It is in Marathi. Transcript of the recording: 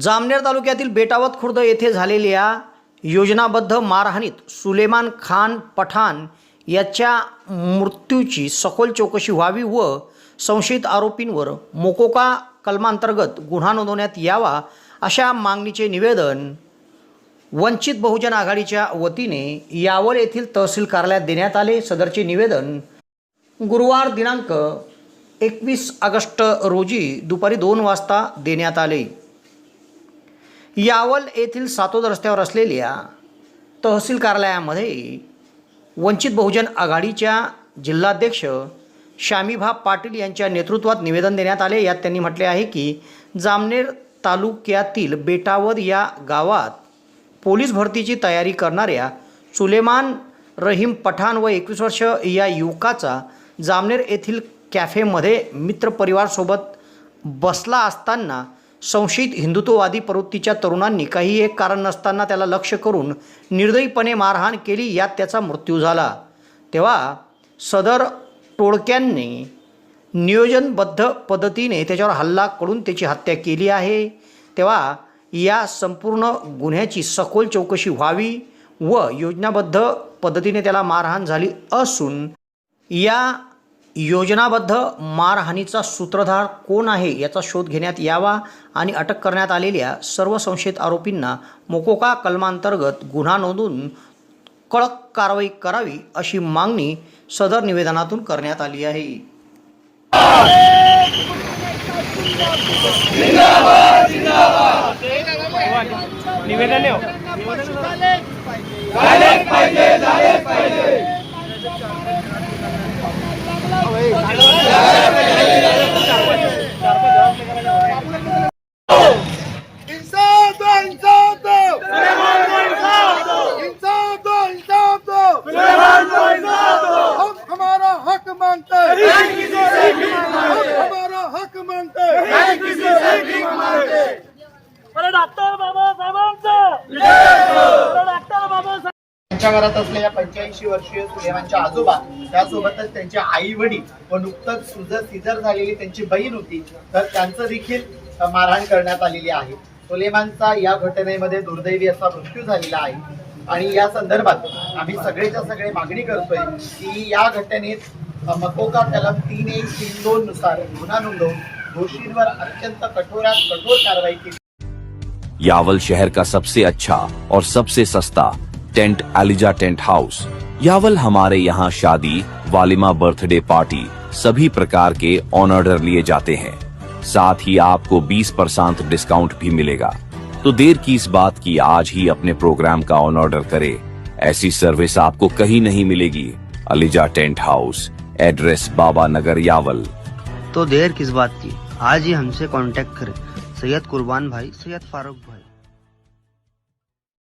जामनेर तालुक्यातील बेटावत खुर्द येथे झालेल्या योजनाबद्ध मारहाणीत सुलेमान खान पठाण याच्या मृत्यूची सखोल चौकशी व्हावी व संशयित आरोपींवर मोकोका कलमांतर्गत गुन्हा नोंदवण्यात यावा अशा मागणीचे निवेदन वंचित बहुजन आघाडीच्या वतीने यावल येथील तहसील कार्यालयात देण्यात आले. सदरचे निवेदन गुरुवार दिनांक एकवीस ऑगस्ट रोजी दुपारी दोन वाजता देण्यात आले. यावल येथील सातोद रस्त्यावर असलेल्या तहसील कार्यालयामध्ये वंचित बहुजन आघाडीच्या जिल्हाध्यक्ष शामीभा पाटील यांच्या नेतृत्वात निवेदन देण्यात आले. यात त्यांनी म्हटले आहे की जामनेर तालुक्यातील बेटावद या गावात पोलीस भरतीची तयारी करणाऱ्या सुलेमान रहीम पठाण व एकवीस वर्ष या युवकाचा जामनेर येथील कॅफेमध्ये मित्रपरिवारसोबत बसला असताना संशयित हिंदुत्ववादी प्रवृत्तीच्या तरुणांनी काही एक कारण नसताना त्याला लक्ष करून निर्दयीपणे मारहाण केली यात त्याचा मृत्यू झाला. तेव्हा सदर टोळक्यांनी नियोजनबद्ध पद्धतीने त्याच्यावर हल्ला करून त्याची हत्या केली आहे. तेव्हा या संपूर्ण गुन्ह्याची सखोल चौकशी व्हावी व योजनाबद्ध पद्धतीने त्याला मारहाण झाली असून या योजनाबद्ध मारहाणीचा सूत्रधार कोण आहे याचा शोध घेण्यात यावा आणि अटक करण्यात आलेल्या सर्व संशयित आरोपींना मोकोका कलमांतर्गत गुन्हा नोंदवून कळक कारवाई करावी अशी मागणी सदर निवेदनातून करण्यात आली आहे. डॉक्टर बाबासाहेबांचं. डॉक्टर बाबासाहेब त्यांच्या घरात असलेल्या पंच्याऐंशी वर्षीय सुलेमानच्या आजोबा त्यासोबतच त्यांचे आई वडील व नुकतंच सुजर सिजर झालेली त्यांची बहीण होती तर त्यांचं देखील मारहाण करण्यात आलेली आहे. सुलेमानचा या घटनेमध्ये दुर्दैवी असा मृत्यू झालेला आहे. आणि या संदर्भात आम्ही सगळेच्या सगळे मागणी करतोय की या घटनेत मकोका कलम तीन एक तीन दोन नुसार गुन्हा नोंदवून दोषींवर अत्यंत कठोरात कठोर कारवाई केली. यावल शहर का सबसे अच्छा और सबसे सस्ता tent Eliza tent house Yawal हमारे यहाँ शादी, वालिमा बर्थडे पार्टी सभी प्रकार के ऑन ऑर्डर लिए जाते हैं। साथ ही आपको 20 परसेंट डिस्काउंट भी मिलेगा। तो देर की इस बात की आज ही अपने प्रोग्राम का ऑन ऑर्डर करे। ऐसी सर्विस आपको कहीं नहीं मिलेगी। ELISA tent house address Baba Nagar Yawal. तो देर किस बात की? आज ही हमसे कांटेक्ट करें। सैयद कुर्बान भाई, सैयद फारूक भाई।